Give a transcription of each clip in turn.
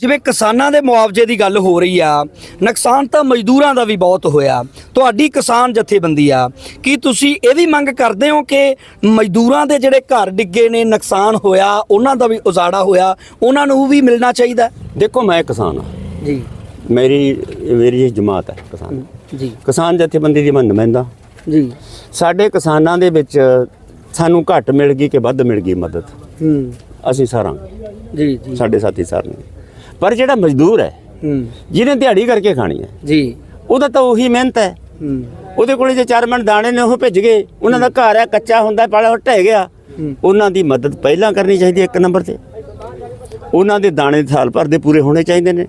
ਜਿਵੇਂ ਕਿਸਾਨਾਂ ਦੇ ਮੁਆਵਜ਼ੇ ਦੀ ਗੱਲ ਹੋ ਰਹੀ ਆ ਨੁਕਸਾਨ ਤਾਂ ਮਜ਼ਦੂਰਾਂ ਦਾ ਵੀ ਬਹੁਤ ਹੋਇਆ। ਤੁਹਾਡੀ ਕਿਸਾਨ ਜਥੇਬੰਦੀ ਆ ਕੀ ਤੁਸੀਂ ਇਹ ਵੀ ਮੰਗ ਕਰਦੇ ਹੋ ਕਿ ਮਜ਼ਦੂਰਾਂ ਦੇ ਜਿਹੜੇ ਘਰ ਡਿੱਗੇ ਨੇ ਨੁਕਸਾਨ ਹੋਇਆ ਉਹਨਾਂ ਦਾ ਵੀ ਉਜਾੜਾ ਹੋਇਆ ਉਹਨਾਂ ਨੂੰ ਵੀ ਮਿਲਣਾ ਚਾਹੀਦਾ? ਦੇਖੋ ਮੈਂ ਕਿਸਾਨ ਹਾਂ। ਜੀ। ਮੇਰੀ ਮੇਰੀ ਜਮਾਤ ਹੈ ਕਿਸਾਨ। ਜੀ। ਕਿਸਾਨ ਜਥੇਬੰਦੀ ਦੀ ਮੈਂ ਨੁਮਾਇੰਦਾ। ਜੀ। ਸਾਡੇ ਕਿਸਾਨਾਂ ਦੇ ਵਿੱਚ ਸਾਨੂੰ ਘੱਟ ਮਿਲ ਗਈ ਕਿ ਵੱਧ ਮਿਲ ਗਈ ਮਦਦ? ਹੂੰ। ਅਸੀਂ ਸਾਰਾਂ ਜੀ ਜੀ। ਸਾਡੇ ਸਾਥੀ ਸਾਰਨਗੇ। ਪਰ ਜਿਹੜਾ ਮਜ਼ਦੂਰ ਹੈ ਜਿਹਨੇ ਦਿਹਾੜੀ ਕਰਕੇ ਖਾਣੀ ਹੈ ਜੀ। ਉਹਦਾ ਤਾਂ ਉਹੀ ਮਿਹਨਤ ਹੈ। ਉਹਦੇ ਕੋਲੇ ਜੇ ਚਾਰ ਮਣ ਦਾਣੇ ਨੇ ਉਹ ਭਿੱਜ ਗਏ। ਉਹਨਾਂ ਦਾ ਘਰ ਹੈ ਕੱਚਾ ਹੁੰਦਾ ਪਾਲਾ ਢਹਿ ਗਿਆ। ਉਹਨਾਂ ਦੀ ਮਦਦ ਪਹਿਲਾਂ ਕਰਨੀ ਚਾਹੀਦੀ ਹੈ ਇੱਕ ਨੰਬਰ ਤੇ। ਉਹਨਾਂ ਦੇ ਦਾਣੇ ਸਾਲ ਭਰ ਦੇ ਪੂਰੇ ਹੋਣੇ ਚਾਹੀਦੇ ਨੇ।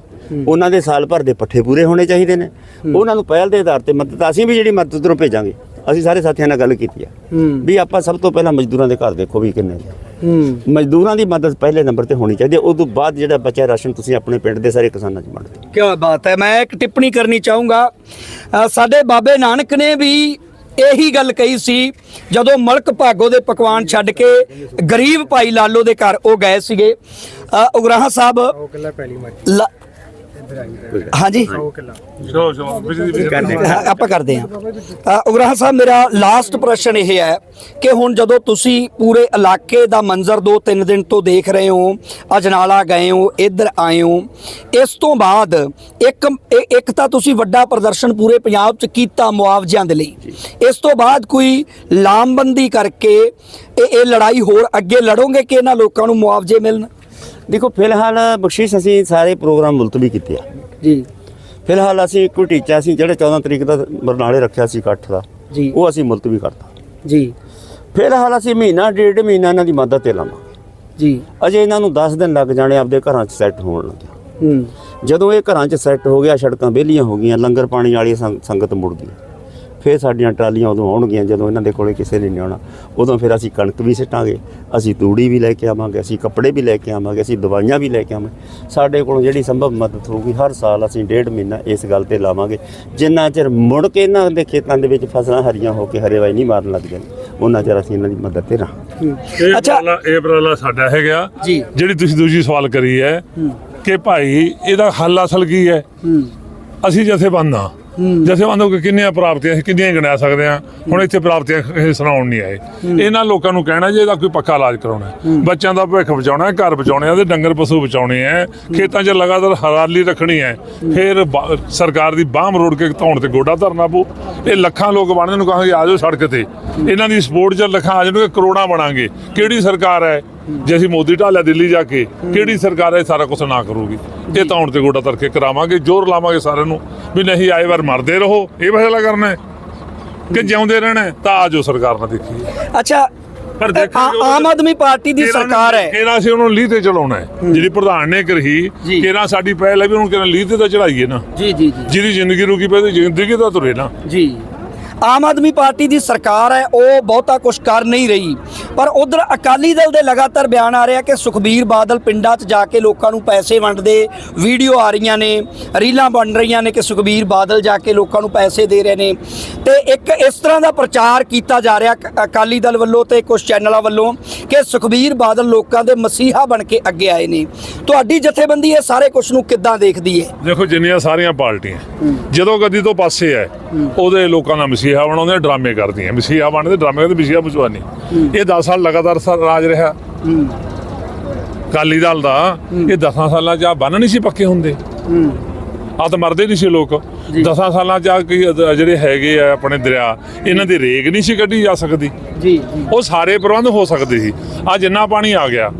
ਉਹਨਾਂ ਦੇ ਸਾਲ ਭਰ ਦੇ ਪੱਠੇ ਪੂਰੇ ਹੋਣੇ ਚਾਹੀਦੇ ਨੇ। ਉਹਨਾਂ ਨੂੰ ਪਹਿਲ ਦੇ ਆਧਾਰ ਤੇ ਮਦਦ ਅਸੀਂ ਵੀ ਜਿਹੜੀ ਮਦਦ ਉਧਰੋਂ ਭੇਜਾਂਗੇ। ਅਸੀਂ ਸਾਰੇ ਸਾਥੀਆਂ ਨਾਲ ਗੱਲ ਕੀਤੀ ਹੂੰ। ਵੀ ਆਪਾਂ ਸਭ ਤੋਂ ਪਹਿਲਾਂ ਮਜ਼ਦੂਰਾਂ ਦੇ ਘਰ ਦੇਖੋ ਵੀ ਕਿੰਨੇ ਮਜ਼ਦੂਰਾਂ ਦੀ ਮਦਦ ਪਹਿਲੇ ਨੰਬਰ ਤੇ ਹੋਣੀ ਚਾਹੀਦੀ ਹੈ ਉਸ ਤੋਂ ਬਾਅਦ ਜਿਹੜਾ ਬਚਿਆ ਰਾਸ਼ਨ ਤੁਸੀਂ ਆਪਣੇ ਪਿੰਡ ਦੇ ਸਾਰੇ ਕਿਸਾਨਾਂ 'ਚ ਵੰਡ ਦਿਓ। ਕੀ ਬਾਤ ਹੈ। ਮੈਂ ਇੱਕ ਟਿੱਪਣੀ ਕਰਨੀ ਚਾਹੂੰਗਾ। ਸਾਡੇ ਬਾਬੇ ਨਾਨਕ ਨੇ ਵੀ ਇਹੀ ਗੱਲ ਕਹੀ ਸੀ ਜਦੋਂ ਮਲਕ ਭਾਗੋ ਦੇ ਪਕਵਾਨ ਛੱਡ ਕੇ ਗਰੀਬ ਭਾਈ ਲਾਲੋ ਦੇ ਘਰ ਉਹ ਗਏ ਸੀਗੇ। ਉਗਰਾਹਾਂ ਸਾਹਿਬ ਹਾਂਜੀ। ਸ਼ੋ ਸ਼ੋ ਬਿਜਲੀ ਬਿਜਲੀ ਹਾਂ, ਆਪਾਂ ਕਰਦੇ ਹਾਂ। ਉਗਰਾਹਾਂ ਸਾਹਿਬ ਮੇਰਾ ਲਾਸਟ ਪ੍ਰਸ਼ਨ ਇਹ ਹੈ ਕਿ ਹੁਣ ਜਦੋਂ ਤੁਸੀਂ ਪੂਰੇ ਇਲਾਕੇ ਦਾ ਮੰਜ਼ਰ ਦੋ ਤਿੰਨ ਦਿਨ ਤੋਂ ਦੇਖ ਰਹੇ ਹੋ ਅਜਨਾਲਾ ਗਏ ਹੋ ਇੱਧਰ ਆਏ ਹੋ ਇਸ ਤੋਂ ਬਾਅਦ ਇੱਕ ਇਹ- ਇੱਕ ਤਾਂ ਤੁਸੀਂ ਵੱਡਾ ਪ੍ਰਦਰਸ਼ਨ ਪੂਰੇ ਪੰਜਾਬ 'ਚ ਕੀਤਾ ਮੁਆਵਜ਼ਿਆਂ ਦੇ ਲਈ। ਇਸ ਤੋਂ ਬਾਅਦ ਕੋਈ ਲਾਮਬੰਦੀ ਕਰਕੇ ਇਹ ਇਹ ਲੜਾਈ ਹੋਰ ਅੱਗੇ ਲੜੋਗੇ ਕਿ ਇਹਨਾਂ ਲੋਕਾਂ ਨੂੰ ਮੁਆਵਜ਼ੇ ਮਿਲਣ? ਦੇਖੋ ਫਿਲਹਾਲ ਬਖਸ਼ਿਸ਼ ਅਸੀਂ ਸਾਰੇ ਪ੍ਰੋਗਰਾਮ ਮੁਲਤਵੀ ਕੀਤੇ ਆ। ਜੀ। ਫਿਲਹਾਲ ਅਸੀਂ ਕੋਈ ਟੀਚਾ ਸੀ ਜਿਹੜਾ 14 ਤਰੀਕ ਦਾ ਬਰਨਾਲੇ ਰੱਖਿਆ ਸੀ ਇਕੱਠ ਦਾ ਜੀ। ਉਹ ਅਸੀਂ ਮੁਲਤਵੀ ਕਰਤਾ। ਜੀ। ਫਿਲਹਾਲ ਅਸੀਂ ਮਹੀਨਾ ਡੇਢ ਮਹੀਨਾ ਇਹਨਾਂ ਦੀ ਮਦਦ ਤੇ ਲਾਵਾਂਗੇ ਜੀ। ਅਜੇ ਇਹਨਾਂ ਨੂੰ 10 ਦਿਨ ਲੱਗ ਜਾਣੇ ਆਪਦੇ ਘਰਾਂ 'ਚ ਸੈੱਟ ਹੋਣ ਲੱਗਿਆ ਹੂੰ। ਜਦੋਂ ਇਹ ਘਰਾਂ 'ਚ ਸੈੱਟ ਹੋ ਗਿਆ ਸੜਕਾਂ ਵਿਹਲੀਆਂ ਹੋ ਗਈਆਂ ਲੰਗਰ ਪਾਣੀ ਵਾਲੀ ਸੰਗ- ਸੰਗਤ ਮੁੜ ਗਈ। ਫਿਰ ਸਾਡੀਆਂ ਟਰਾਲੀਆਂ ਉਦੋਂ ਆਉਣਗੀਆਂ ਜਦੋਂ ਇਹਨਾਂ ਦੇ ਕੋਲੇ ਕਿਸੇ ਨੇ ਨਹੀਂ ਆਉਣਾ। ਉਦੋਂ ਫਿਰ ਅਸੀਂ ਕਣਕ ਵੀ ਸਿੱਟਾਂਗੇ ਅਸੀਂ ਤੂੜੀ ਵੀ ਲੈ ਕੇ ਆਵਾਂਗੇ ਅਸੀਂ ਕੱਪੜੇ ਵੀ ਲੈ ਕੇ ਆਵਾਂਗੇ ਅਸੀਂ ਦਵਾਈਆਂ ਵੀ ਲੈ ਕੇ ਆਵਾਂਗੇ। ਸਾਡੇ ਕੋਲੋਂ ਜਿਹੜੀ ਸੰਭਵ ਮਦਦ ਹੋਊਗੀ ਹਰ ਸਾਲ ਅਸੀਂ ਡੇਢ ਮਹੀਨਾ ਇਸ ਗੱਲ ਤੇ ਲਾਵਾਂਗੇ। ਜਿੰਨਾ ਚਿਰ ਮੁੜ ਕੇ ਇਹਨਾਂ ਦੇ ਖੇਤਾਂ ਦੇ ਵਿੱਚ ਫਸਲਾਂ ਹਰੀਆਂ ਹੋ ਕੇ ਹਰੇਵਾਈ ਨਹੀਂ ਮਾਰਨ ਲੱਗ ਜਾਂਦੀ ਉਹਨਾਂ ਚਿਰ ਅਸੀਂ ਇਹਨਾਂ ਦੀ ਮਦਦ ਤੇ ਇਹ ਅੱਛਾ। ਇਹ ਉਪਰਾਲਾ ਸਾਡਾ ਹੈਗਾ। ਜਿਹੜੀ ਤੁਸੀਂ ਦੂਜੀ ਸਵਾਲ ਕਰੀ ਹੈ ਕਿ ਭਾਈ ਇਹਦਾ ਹੱਲ ਅਸਲ ਕੀ ਹੈ। ਅਸੀਂ ਜਥੇਬੰਦ ਹਾਂ। ਜਥੇਬੰਦ ਹੋ ਕੇ ਕਿੰਨੀਆਂ ਪ੍ਰਾਪਤੀਆਂ ਅਸੀਂ ਕਿੰਨੀਆਂ ਗਿਣਾ ਸਕਦੇ ਹਾਂ। ਹੁਣ ਇੱਥੇ ਪ੍ਰਾਪਤੀਆਂ ਇਹ ਸੁਣਾਉਣ ਨਹੀਂ ਆਏ। ਇਹਨਾਂ ਲੋਕਾਂ ਨੂੰ ਕਹਿਣਾ ਜੇ ਇਹਦਾ ਕੋਈ ਪੱਕਾ ਇਲਾਜ ਕਰਾਉਣਾ। ਬੱਚਿਆਂ ਦਾ ਭਵਿੱਖ ਬਚਾਉਣਾ ਹੈ ਘਰ ਬਚਾਉਣੇ ਆ ਤੇ ਡੰਗਰ ਪਸ਼ੂ ਬਚਾਉਣੇ ਆ। ਖੇਤਾਂ 'ਚ ਲਗਾਤਾਰ ਹਰਾਲੀ ਰੱਖਣੀ ਹੈ। ਫਿਰ ਸਰਕਾਰ ਦੀ ਬਾਹਮ ਰੋੜ ਕੇ ਧੌਣ ਤੇ ਗੋਡਾ ਧਰਨਾ ਪਊ। ਇਹ ਲੱਖਾਂ ਲੋਕ ਬਣਦੇ ਨੂੰ ਕਹਾਂਗੇ ਆ ਜਾਓ ਸੜਕ ਤੇ। ਇਹਨਾਂ ਦੀ ਸਪੋਰਟ 'ਚ ਲੱਖਾਂ ਆ ਜਾਣਗੇ ਕਰੋੜਾਂ ਬਣਾਂਗੇ। ਕਿਹੜੀ ਸਰਕਾਰ ਹੈ? ਜੇ ਅਸੀਂ ਮੋਦੀ ਢਾਲਿਆ ਦਿੱਲੀ ਜਾ ਕੇ ਕਿਹੜੀ ਸਰਕਾਰ ਹੈ ਸਾਰਾ ਕੁਝ ਨਾ ਕਰੂਗੀ? ਇਹ ਧੌਣ ਤੇ ਗੋਡਾ ਧਰ ਕੇ ਕਰਾਵਾਂਗੇ ਜ਼ੋਰ ਲਾਵਾਂਗੇ ਸਾਰਿਆਂ ਨੂੰ ਵੀ ਨਹੀਂ ਆਏ ਵਾਰ ਮਰਦੇ ਰਹੋ ਇਹ ਫੈਸਲਾ ਕਰਨਾ ਹੈ ਕਿ ਜਿਉਂਦੇ ਰਹਿਣਾ? ਤਾਂ ਆਜੋ ਸਰਕਾਰ ਨਾਲ ਦੇਖੀਏ। ਅੱਛਾ ਪਰ ਦੇਖਾਂਗੇ ਆਮ ਆਦਮੀ ਪਾਰਟੀ ਦੀ ਸਰਕਾਰ ਹੈ। ਕਿਹੜਾ ਅਸੀਂ ਉਹਨੂੰ ਲੀਹ ਤੇ ਚਲਾਉਣਾ ਹੈ? ਜਿਹੜੀ ਪ੍ਰਧਾਨ ਨੇ ਕਰੀ ਜੀ। ਕਿਹੜਾ ਸਾਡੀ ਪਹਿਲ ਹੈ ਵੀ ਉਹਨੂੰ ਕਿਹੜਾ ਲੀਹ ਤੇ ਤਾਂ ਚੜਾਈਏ ਨਾ? ਜੀ ਜੀ ਜੀ। ਜਿਹਦੀ ਜ਼ਿੰਦਗੀ ਰੁਕੀ ਪਈ ਤੇ ਜ਼ਿੰਦਗੀ ਤਾਂ ਤੁਰੇ ਨਾ। ਜੀ। ਆਮ ਆਦਮੀ ਪਾਰਟੀ ਦੀ ਸਰਕਾਰ ਹੈ ਉਹ ਬਹੁਤਾ ਕੁਝ ਕਰ ਨਹੀਂ ਰਹੀ। ਪਰ ਉਧਰ ਅਕਾਲੀ ਦਲ ਦੇ ਲਗਾਤਾਰ ਬਿਆਨ ਆ ਰਿਹਾ ਕਿ ਸੁਖਬੀਰ ਬਾਦਲ ਪਿੰਡਾਂ 'ਚ ਜਾ ਕੇ ਲੋਕਾਂ ਨੂੰ ਪੈਸੇ ਵੰਡਦੇ ਵੀਡੀਓ ਆ ਰਹੀਆਂ ਨੇ ਰੀਲਾਂ ਬਣ ਰਹੀਆਂ ਨੇ ਕਿ ਸੁਖਬੀਰ ਬਾਦਲ ਜਾ ਕੇ ਲੋਕਾਂ ਨੂੰ ਪੈਸੇ ਦੇ ਰਹੇ ਨੇ। ਤੇ ਇੱਕ ਇਸ ਤਰ੍ਹਾਂ ਦਾ ਪ੍ਰਚਾਰ ਕੀਤਾ ਜਾ ਰਿਹਾ ਅਕ- ਅਕਾਲੀ ਦਲ ਵੱਲੋਂ ਤੇ ਕੁਝ ਚੈਨਲਾਂ ਵੱਲੋਂ ਕਿ ਸੁਖਬੀਰ ਬਾਦਲ ਲੋਕਾਂ ਦੇ ਮਸੀਹਾ ਬਣ ਕੇ ਅੱਗੇ ਆਏ ਨੇ। ਤੁਹਾਡੀ ਜਥੇਬੰਦੀ ਇਹ ਸਾਰੇ ਕੁਝ ਨੂੰ ਕਿੱਦਾਂ ਦੇਖਦੀ ਹੈ? ਦੇਖੋ ਜਿੰਨੀਆਂ ਸਾਰੀਆਂ ਪਾਰਟੀਆਂ ਜਦੋਂ ਗੱਦੀ ਤੋਂ ਪਾਸੇ ਹੈ ਉਹਦੇ ਲੋਕਾਂ ਦਾ ਮਸੀਹਾ ਬਣਾਉਂਦੇ ਡਰਾਮੇ ਕਰਦੀਆਂ। ਮਸੀਹਾ ਬਣਦੇ ਡਰਾਮੇ ਕਰਦੇ ਮਸੀਹਾ ਬਚਵਾਨੀ ਇਹ 10 ਸਾਲ ਲਗਾਤਾਰ ਰਾਜ ਰਿਹਾ। ਕਾਲੀ ਦਲ ਦਾ ਇਹ 10 ਸਾਲਾਂ ਚ ਆ ਬੰਨ ਨਹੀਂ ਸੀ ਪੱਕੇ ਹੁੰਦੇ। ਆ ਤਾਂ ਮਰਦੇ ਨਹੀਂ ਸੀ ਲੋਕ। 10 ਸਾਲਾਂ ਚ ਆ ਕੀ ਜਿਹੜੇ ਹੈਗੇ ਆ ਆਪਣੇ ਦਰਿਆ ਇਹਨਾਂ ਦੀ ਰੇਗ ਨਹੀਂ ਸੀ ਕੱਢੀ ਜਾ ਸਕਦੀ। ਜੀ ਉਹ ਸਾਰੇ ਪ੍ਰਬੰਧ ਹੋ ਸਕਦੇ ਸੀ। ਆ ਜਿੰਨਾ ਪਾਣੀ ਆ ਗਿਆ।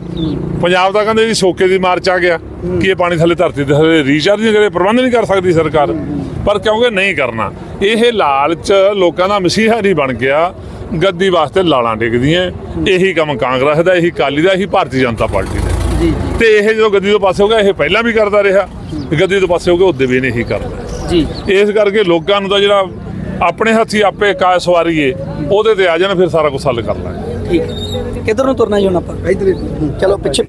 ਪੰਜਾਬ ਦਾ ਕਹਿੰਦੇ ਜੀ ਸੋਕੇ ਦੀ ਮਾਰ ਚ ਆ ਗਿਆ। ਕਿ ਇਹ ਪਾਣੀ ਥੱਲੇ ਧਰਤੀ ਦੇ ਥੱਲੇ ਰੀਚਾਰਜ ਨਹੀਂ ਕਰੇ ਪ੍ਰਬੰਧ ਨਹੀਂ ਕਰ ਸਕਦੀ ਸਰਕਾਰ? ਪਰ ਕਿਉਂਕਿ ਨਹੀਂ ਕਰਨਾ। ਇਹ ਲਾਲਚ ਲੋਕਾਂ ਦਾ ਮਸੀਹਾ ਨਹੀਂ ਬਣ ਗਿਆ। ਗੱਦੀ ਵਾਸਤੇ ਲਾਲਾਂ ਡਿੱਗਦੀਆਂ। ਇਹੀ ਕੰਮ ਕਾਂਗਰਸ ਦਾ ਇਹੀ ਕਾਲੀ ਦਾ ਇਹੀ ਭਾਰਤੀ ਜਨਤਾ ਪਾਰਟੀ ਦਾ। ਤੇ ਇਹ ਜਦੋਂ ਗੱਦੀ ਤੋਂ ਪਾਸੇ ਹੋ ਗਿਆ ਇਹ ਪਹਿਲਾਂ ਵੀ ਕਰਦਾ ਰਿਹਾ। ਗੱਦੀ ਤੋਂ ਪਾਸੇ ਹੋ ਗਿਆ ਉਹਦੇ ਵੀ ਨਹੀਂ ਇਹੀ ਕਰਦਾ ਜੀ। ਇਸ ਕਰਕੇ ਲੋਕਾਂ ਨੂੰ ਤਾਂ ਜਿਹੜਾ ਆਪਣੇ ਹੱਥੀ ਆਪੇ ਕਾ ਸਵਾਰੀਏ ਉਹਦੇ ਤੇ ਆ ਜਾਣ ਫਿਰ ਸਾਰਾ ਕੁਝ ਹੱਲ ਕਰ ਲਾਂਗੇ। ਠੀਕ। ਕਿੱਧਰ ਨੂੰ ਤੁਰਨਾ ਜੀ ਹੁਣ ਆਪਾਂ? ਇਧਰ ਚਲੋ ਪਿੱਛੇ